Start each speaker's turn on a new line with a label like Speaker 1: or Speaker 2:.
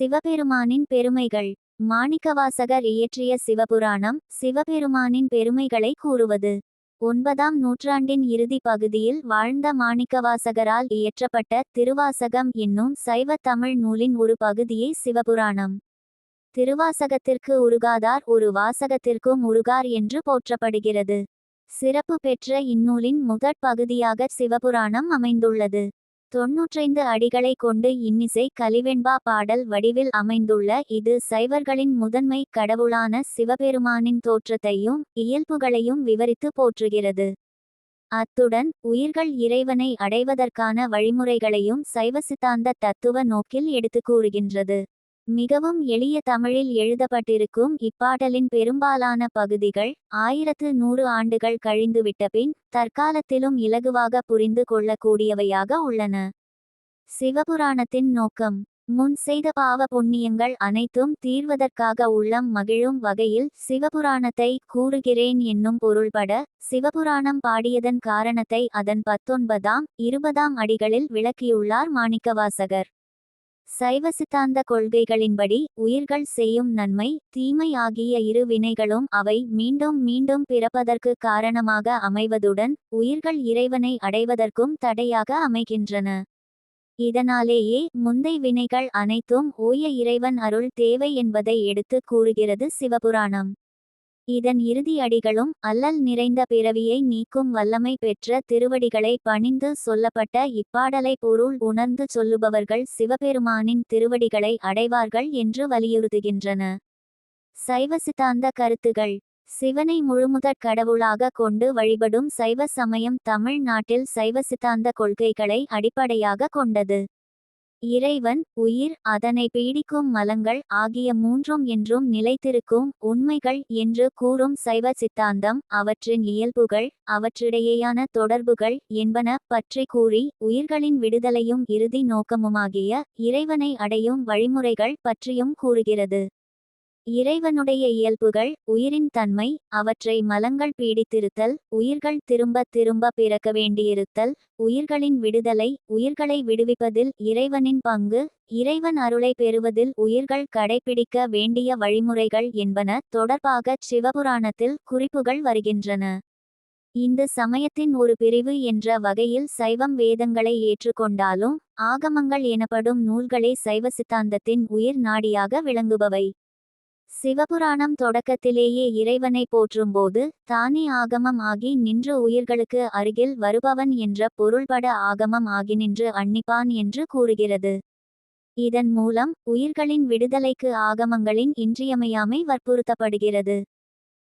Speaker 1: சிவபெருமானின் பெருமைகள். மாணிக்கவாசகர் இயற்றிய சிவபுராணம் சிவபெருமானின் பெருமைகளை கூறுவது. ஒன்பதாம் நூற்றாண்டின் இறுதி பகுதியில் வாழ்ந்த மாணிக்கவாசகரால் இயற்றப்பட்ட திருவாசகம் என்னும் சைவ தமிழ் நூலின் ஒரு பகுதியே சிவபுராணம். திருவாசகத்திற்கு உருகாதார் ஒரு வாசகத்திற்கும் உருகார் என்று போற்றப்படுகிறது. சிறப்பு பெற்ற இந்நூலின் முதற் பகுதியாக சிவபுராணம் அமைந்துள்ளது. தொன்னூற்றைந்து அடிகளை கொண்டு இன்னிசை கலிவெண்பா பாடல் வடிவில் அமைந்துள்ள இது சைவர்களின் முதன்மை கடவுளான சிவபெருமானின் தோற்றத்தையும் இயல்புகளையும் விவரித்து போற்றுகிறது. அத்துடன் உயிர்கள் இறைவனை அடைவதற்கான வழிமுறைகளையும் சைவ சித்தாந்த தத்துவ நோக்கில் எடுத்து கூறுகின்றது. மிகவும் எளிய தமிழில் எழுதப்பட்டிருக்கும் இப்பாடலின் பெரும்பாலான பகுதிகள் ஆயிரத்து நூறு ஆண்டுகள் கழிந்துவிட்ட பின் தற்காலத்திலும் இலகுவாக புரிந்து கொள்ளக்கூடியவையாக உள்ளன. சிவபுராணத்தின் நோக்கம் முன் செய்த பாவ புண்ணியங்கள் அனைத்தும் தீர்வதற்காக உள்ளம் மகிழும் வகையில் சிவபுராணத்தை கூறுகிறேன் என்னும் பொருள்பட சிவபுராணம் பாடியதன் காரணத்தை அதன் பத்தொன்பதாம் இருபதாம் அடிகளில் விளக்கியுள்ளார் மாணிக்கவாசகர். சைவ சித்தாந்த கொள்கைகளின்படி உயிர்கள் செய்யும் நன்மை தீமை ஆகிய இரு வினைகளும் அவை மீண்டும் மீண்டும் பிறப்பதற்கு காரணமாக அமைவதுடன் உயிர்கள் இறைவனை அடைவதற்கும் தடையாக அமைகின்றன. இதனாலேயே முந்தை வினைகள் அனைத்தும் ஓய இறைவன் அருள் தேவை என்பதை எடுத்து கூறுகிறது சிவபுராணம். இதன் இறுதி அடிகளும் அல்லல் நிறைந்த பிறவியை நீக்கும் வல்லமை பெற்ற திருவடிகளை பணிந்து சொல்லப்பட்ட இப்பாடலை பொருள் உணர்ந்து சொல்லுபவர்கள் சிவபெருமானின் திருவடிகளை அடைவார்கள் என்று வலியுறுத்துகின்றன. சைவ சித்தாந்த கருத்துகள். சிவனை முழுமுதற் கடவுளாக கொண்டு வழிபடும் சைவ சமயம் தமிழ் நாட்டில் சைவ சித்தாந்த கொள்கைகளை அடிப்படையாக கொண்டது. இறைவன் உயிர் அதனை பீடிக்கும் மலங்கள் ஆகிய மூன்றும் என்றும் நிலைத்திருக்கும் உண்மைகள் என்று கூறும் சைவ சித்தாந்தம் அவற்றின் இயல்புகள் அவற்றிடையேயான தொடர்புகள் என்பன பற்றி கூறி உயிர்களின் விடுதலையும் இறுதி நோக்கமுமாகிய இறைவனை அடையும் வழிமுறைகள் பற்றியும் கூறுகிறது. இறைவனுடைய இயல்புகள் உயிரின் தன்மை அவற்றை மலங்கள் பீடித்திருத்தல் உயிர்கள் திரும்ப திரும்ப பிறக்க வேண்டியிருத்தல் உயிர்களின் விடுதலை உயிர்களை விடுவிப்பதில் இறைவனின் பங்கு இறைவன் அருளை பெறுவதில் உயிர்கள் கடைபிடிக்க வேண்டிய வழிமுறைகள் என்பன தொடர்பாக சிவபுராணத்தில் குறிப்புகள் வருகின்றன. இந்து சமயத்தின் ஒரு பிரிவு என்ற வகையில் சைவம் வேதங்களை ஏற்றுக்கொண்டாலும் ஆகமங்கள் எனப்படும் நூல்களே சைவ சித்தாந்தத்தின் உயிர் நாடியாக விளங்குபவை. சிவபுராணம் தொடக்கத்திலேயே இறைவனை போற்றும்போது தானே ஆகமம் ஆகி நின்ற உயிர்களுக்கு அருகில் வருபவன் என்ற பொருள்பட ஆகமம் ஆகி நின்று அன்னிப்பான் என்று கூறுகிறது. இதன் மூலம் உயிர்களின் விடுதலைக்கு ஆகமங்களின் இன்றியமையாமை வற்புறுத்தப்படுகிறது.